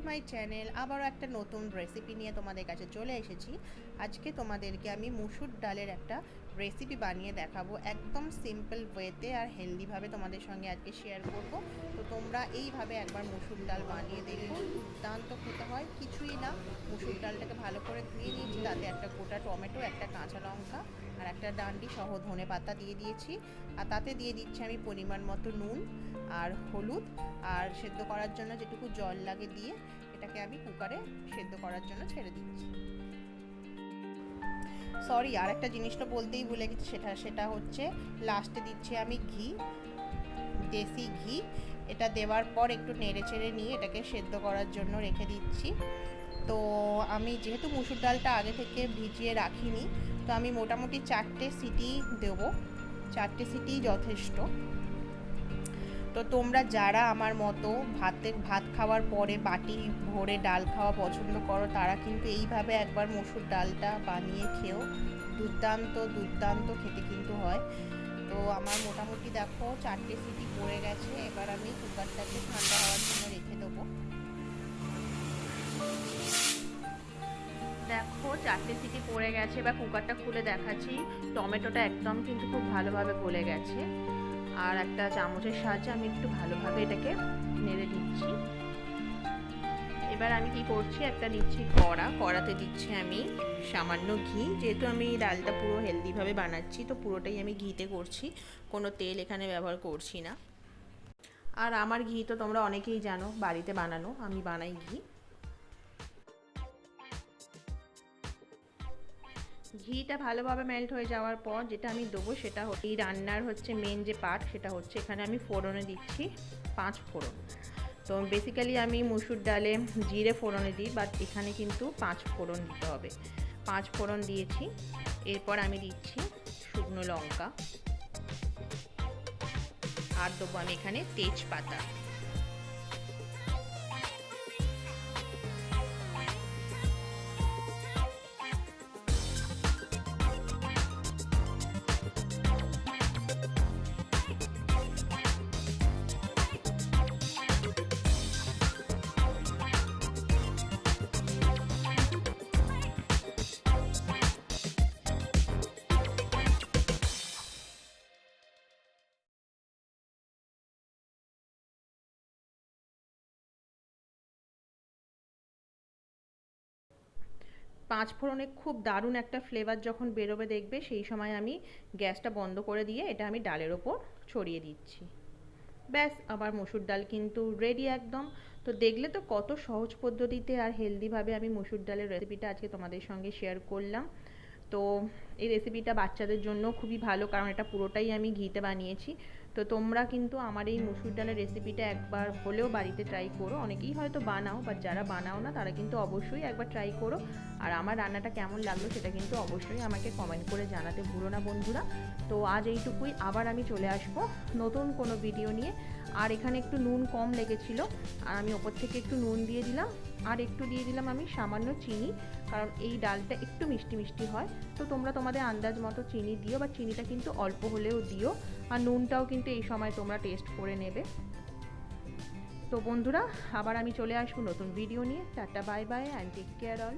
To my channel আবারও একটা নতুন রেসিপি নিয়ে তোমাদের কাছে চলে এসেছি। আজকে তোমাদেরকে আমি মুসুর ডালের একটা রেসিপি বানিয়ে দেখাবো একদম সিম্পল ওয়েতে আর হেলদিভাবে তোমাদের সঙ্গে আজকে শেয়ার করব। তো তোমরা এইভাবে একবার মুসুর ডাল বানিয়ে দেখো, দুর্দান্ত খেতে হয়, কিছুই না। মুসুর ডালটাকে ভালো করে ধুয়ে নিয়েছি, তাতে একটা গোটা টমেটো, একটা কাঁচা লঙ্কা আর একটা ডান্ডি সহ ধনে পাতা দিয়ে দিয়েছি। আর তাতে দিয়ে দিচ্ছি আমি পরিমাণ মতো নুন। আর হলুদ আর সেদ্ধ করার জন্য যেটুকু জল লাগে দিয়ে এটাকে আমি কুকারে সেদ্ধ করার জন্য ছেড়ে দিচ্ছি। সরি আর একটা জিনিসটা বলতেই ভুলে গেছি, সেটা সেটা হচ্ছে লাস্টে দিচ্ছি আমি ঘি, দেশি ঘি। এটা দেওয়ার পর একটু নেড়ে চেড়ে নিয়ে এটাকে সেদ্ধ করার জন্য রেখে দিচ্ছি। তো আমি যেহেতু মুসুর ডালটা আগে থেকে ভিজিয়ে রাখিনি, তো আমি মোটামুটি চারটে সিটি দেবো। চারটে সিটি যথেষ্ট। তো তোমরা যারা আমার মতো ভাতে, ভাত খাওয়ার পরে বাটি ভরে ডাল খাওয়া পছন্দ করো, তারা কিন্তু এইভাবে একবার মসুর ডালটা বানিয়ে খেও। দুর্দান্ত দুর্দান্ত খেতে কিন্তু হয়। তো আমার মোটামুটি দেখো চারটে সিটি পড়ে গেছে, এবার আমি কুকারটাকে ঠান্ডা হওয়ার জন্য রেখে দেবো। দেখো চারটে সিটি পড়ে গেছে বা কুকারটা খুলে দেখাচ্ছি। টমেটোটা একদম কিন্তু খুব ভালোভাবে গলে গেছে। আর একটা চামচের সাহায্যে আমি একটু ভালোভাবে এটাকে নেড়ে দিচ্ছি। এবার আমি কি করছি? একটা দিচ্ছি কড়া। কড়াতে দিচ্ছি আমি সামান্য ঘি। যেহেতু আমি ডালটা পুরো হেলদিভাবে বানাচ্ছি, তো পুরোটাই আমি ঘিতে করছি। কোনো তেল এখানে ব্যবহার করছি না। আর আমার ঘি তো তোমরা অনেকেই জানো, বাড়িতে বানানো। আমি বানাই ঘি। ঘিটা ভালোভাবে মেল্ট হয়ে যাওয়ার পর যেটা আমি দেবো সেটা এই রান্নার হচ্ছে মেন যে পার্ট সেটা হচ্ছে এখানে আমি ফোড়নে দিচ্ছি পাঁচ ফোড়ন। তো বেসিক্যালি আমি মুসুর ডালে জিরে ফোড়নে দিই বাট এখানে কিন্তু পাঁচ ফোড়ন দিতে হবে। পাঁচ ফোড়ন দিয়েছি, এরপর আমি দিচ্ছি শুকনো লঙ্কা। আর দেবো আমি এখানে তেজপাতা। পাঁচ ফোড়নে খুব দারুণ একটা ফ্লেভার যখন বেরোবে দেখবে, সেই সময় আমি গ্যাসটা বন্ধ করে দিয়ে এটা আমি ডালের ওপর ছড়িয়ে দিচ্ছি। ব্যাস, আবার মসুর ডাল কিন্তু রেডি একদম। তো দেখলে তো কত সহজ পদ্ধতিতে আর হেলদিভাবে আমি মসুর ডালের রেসিপিটা আজকে তোমাদের সঙ্গে শেয়ার করলাম। তো এই রেসিপিটা বাচ্চাদের জন্য খুবই ভালো, কারণ এটা পুরোটাই আমি ঘিতে বানিয়েছি। তো তোমরা কিন্তু আমার এই মুসুর ডালের রেসিপিটা একবার হলেও বাড়িতে ট্রাই করো। অনেকেই হয়তো বানাও বাট যারা বানাও না তারা কিন্তু অবশ্যই একবার ট্রাই করো। আর আমার রান্নাটা কেমন লাগল সেটা কিন্তু অবশ্যই আমাকে কমেন্ট করে জানাতে ভুলো না বন্ধুরা। তো আজ এইটুকুই আবার আমি চলে আসব নতুন কোনো ভিডিও নিয়ে। আর এখানে একটু নুন কম লেগেছিলো আর আমি ওপর থেকে একটু নুন দিয়ে দিলাম। আর একটু দিয়ে দিলাম আমি সামান্য চিনি। কারণ এই ডালটা একটু মিষ্টি মিষ্টি হয়। তো তোমরা তোমাদের আন্দাজ মতো চিনি দিও বা চিনিটা কিন্তু অল্প হলেও দিও। আর নুনটাও কিন্তু এই সময় তোমরা টেস্ট করে নেবে। তো বন্ধুরা, আবার আমি চলে আসব নতুন ভিডিও নিয়ে। Tata bye bye and take care all